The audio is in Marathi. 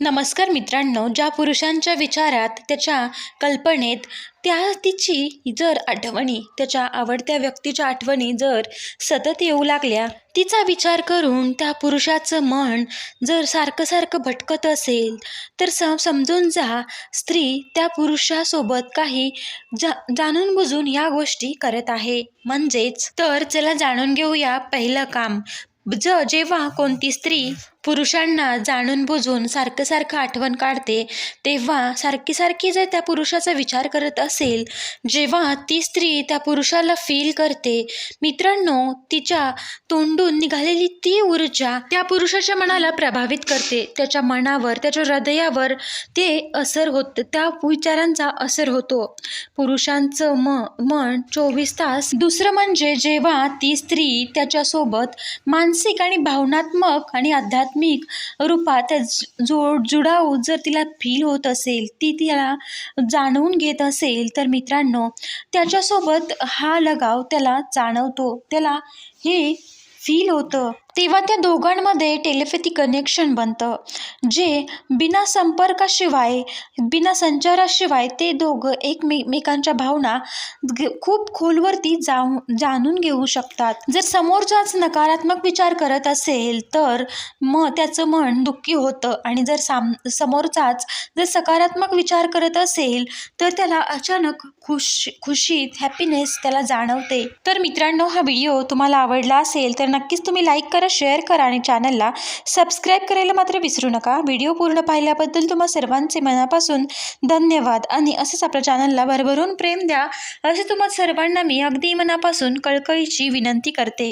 नमस्कार मित्रांनो ज्या पुरुषांच्या विचारात त्याच्या कल्पनेत त्या तिची जर आठवणी त्याच्या आवडत्या व्यक्तीच्या आठवणी जर सतत येऊ लागल्या तिचा विचार करून त्या पुरुषाचं मन जर सारखं सारखं भटकत असेल तर स समजून जा स्त्री त्या पुरुषासोबत काही जा जाणून बुजून या गोष्टी करत आहे. म्हणजेच तर चला जाणून घेऊया पहिलं काम. ज जेव्हा कोणती स्त्री पुरुषांना जाणून बुजून सारखं सारखं आठवण काढते तेव्हा सारखी सारखी जर त्या पुरुषाचा विचार करत असेल जेव्हा ती स्त्री त्या पुरुषाला फील करते मित्रांनो तिच्या तोंडून निघालेली ती ऊर्जा त्या पुरुषाच्या मनाला प्रभावित करते. त्याच्या मनावर त्याच्या हृदयावर ते असर होत त्या विचारांचा असर होतो. पुरुषांचं म मन चोवीस तास. दुसरं म्हणजे जेव्हा ती स्त्री त्याच्यासोबत मानसिक आणि भावनात्मक आणि आध्यात्मिक रूपात जोड जुडाऊ जर तिला फील होत असेल ती तिला जाणवून घेत असेल तर मित्रांनो त्याच्यासोबत हा लगाव त्याला जाणवतो. त्याला हे फील होतं. तेव्हा त्या दोघांमध्ये टेलिफॅथी कनेक्शन बनतं. जे बिना संपर्काशिवाय बिना संचाराशिवाय ते दोघं एकमेकांच्या भावना खूप खोलवरती जाऊ जाणून घेऊ शकतात. जर समोरचाच नकारात्मक विचार करत असेल तर मग त्याचं मन दुःखी होतं आणि जर साम समोरचाच जर सकारात्मक विचार करत असेल तर त्याला अचानक खुश खुशीत हॅपीनेस त्याला जाणवते. तर मित्रांनो हा व्हिडिओ तुम्हाला आवडला असेल तर नक्कीच तुम्ही लाईक करा शेअर करा आणि चॅनलला सबस्क्राईब करायला मात्र विसरू नका. व्हिडिओ पूर्ण पाहिल्याबद्दल तुम्हा सर्वांचे मनापासून धन्यवाद. आणि असंच आपल्या चॅनलला भरभरून प्रेम द्या असे तुम्हा सर्वांना मी अगदी मनापासून कळकळीची विनंती करते.